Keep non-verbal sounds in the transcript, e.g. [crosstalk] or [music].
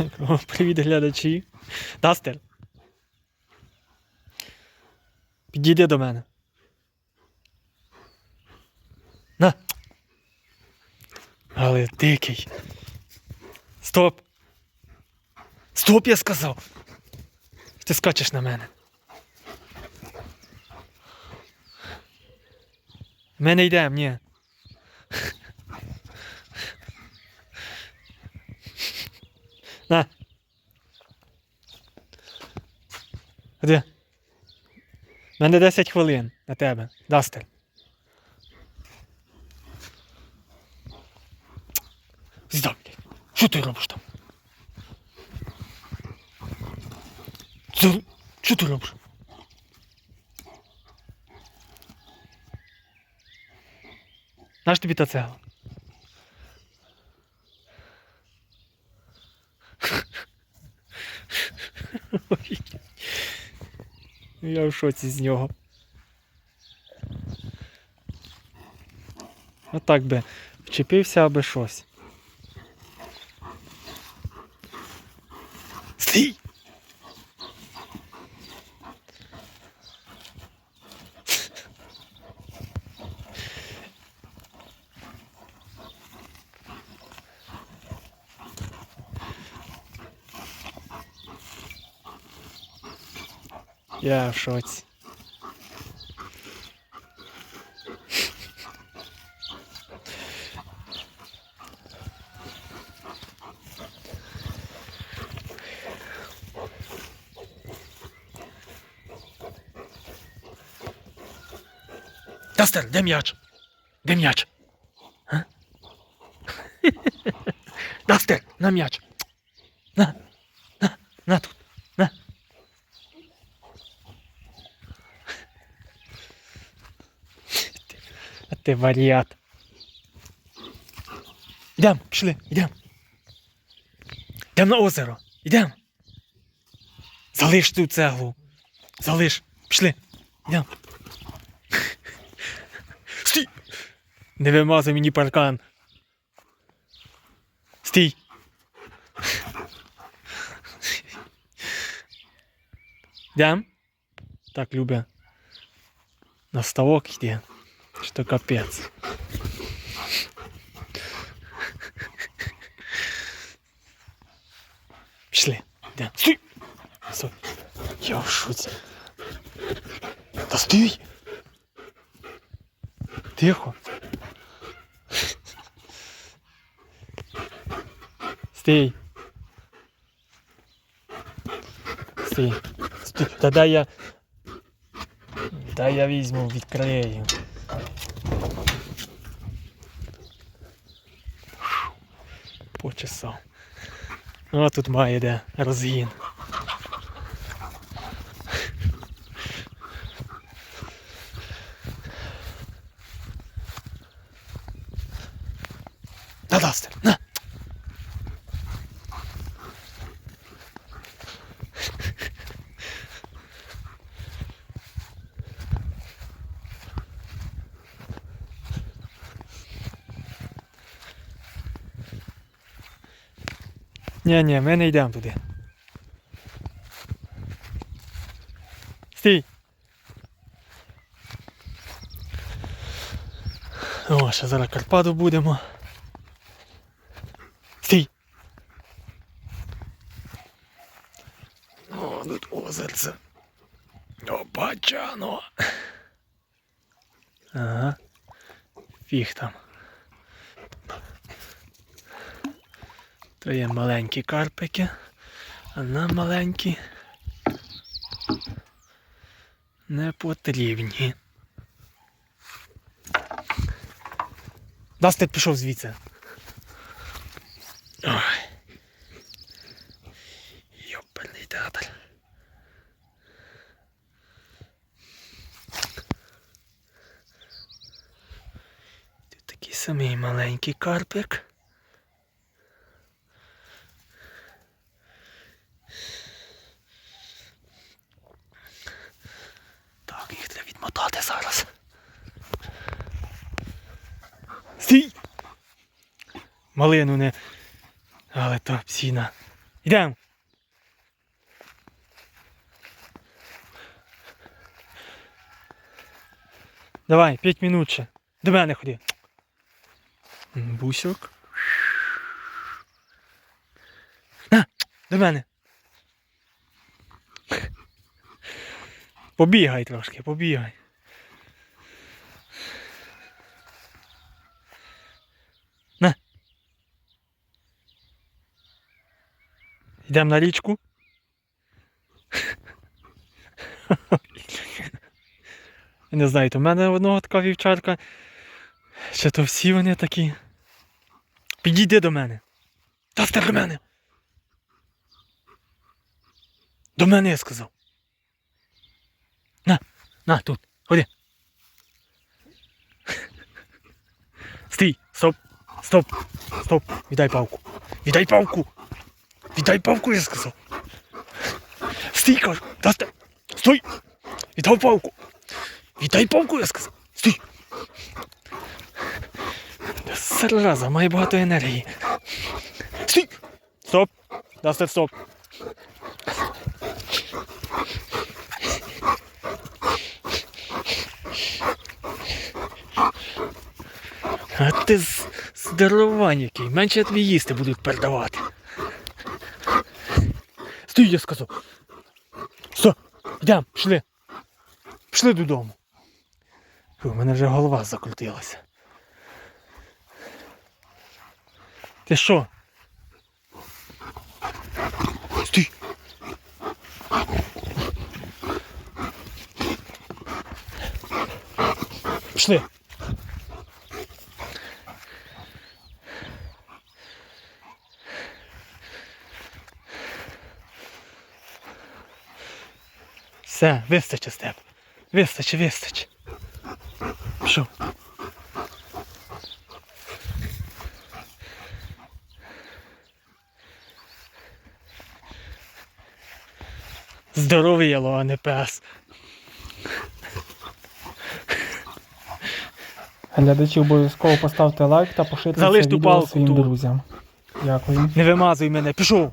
[laughs] Привіт, глядачі. Дастер. Підійди до мене. На. Але дикий. Стоп. Стоп, я сказав. Ти скачеш на мене. Ми не йдемо, ні. На. Ходи. У мене 10 хвилин на тебе. Дастер. Блядь. Що ти робиш там? Що ти робиш? Наш тобі та цегла? Ой. Я в шоці з нього. Отак би вчепився аби щось. Стій! Я в шоці. Дастер, де м'яч? Де м'яч? А? Дастер, на м'яч. На, на, на тут, на. А ти варіат. Ідем, пішли, ідем. Ідем на озеро. Ідем. Залиш цю цеглу. Залиш. Пішли. Ідем. Стій! Не вимазуй мені паркан. Стій. Йдем? Так, Любя. На ставок йде. Що капець. Пішли. Йдем. Стій! Стой. Я в шоці. Та стій! Тихо. Стій. Стій. Стій. Та дай я. Дай я візьму, відкрию. Почесав. О, тут має де розгін. На дастер, на! Ні, ні, ми не йдемо туди. Стій! О, ще зараз Карпату будемо. Стій! О, тут озерце. О, бачано. Ага. Фіг там. То є маленькі карпики, а нам маленькі не потрібні. Дастер пішов звідси. Ой. Йоперний театр. Тут такий самий маленький карпик. Так, їх треба відмотати зараз. Стій! Малину не. Але то псіна Йдемо. Давай, 5 минут ще. До мене ходи. Бусьок. На, до мене. Побігай трошки, побігай. Йдемо на річку. [laughs] Не знаю, в мене одного така вівчарка. Чи то всі вони такі. Підійди до мене. Та сте до мене. До мене я сказав. На, на, тут, ходи. [laughs] Стій, стоп, стоп, стоп, віддай палку. Віддай палку. Віддай палку, я сказав. Стій, кажу, та сте. Стой! Віддай палку. Віддай палку, я сказав. Стій. Зараза, має багато енергії. Стій! Стоп! Дасте стоп. А ти з- здоровань який, менше тобі їсти будуть передавати. Стій, я сказав. Все, йдемо, пішли. Пішли додому. У мене вже голова закрутилася. Ти що? Стій! Пішли. Все, вистачить тебе. Вистачить, вистачить. Пішов. Здоровий яло, а не пес. Глядачі обов'язково поставте лайк та поширте Залиш це ту відео палку своїм тут. друзям. Дякую. Не вимазуй мене, пішов.